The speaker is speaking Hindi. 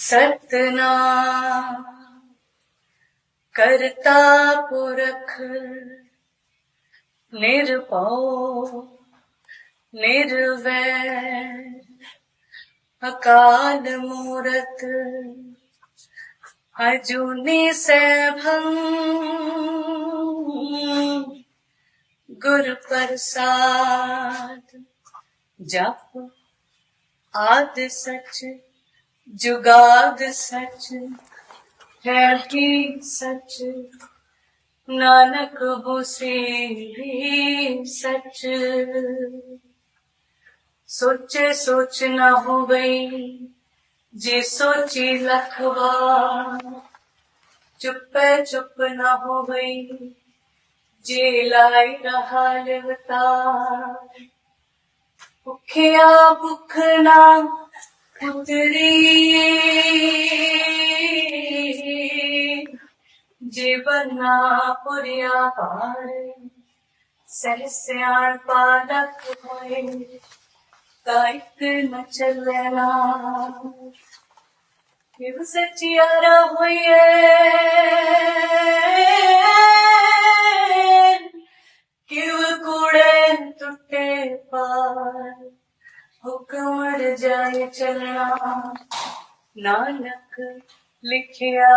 सतनाम करता पुरख निरभौ निर्वैर। अकाल मूरत अजूनी सैभं। गुरु प्रसाद जप आद सच जुगाद सच है भी सच। नानक होसे भी सच। सोचे, सोच न हो गई, जे सोची लखवा चुप चुप न हो गई, जे लाई रहा लेवतार। भुखिया भुख ना उतरी जीवना पुरिया पार सहस्याण पालक होए काइक न चलना किव सचियारा होइए किव कूड़े टुटे पार हुक्म जाए चलना। नानक लिखिया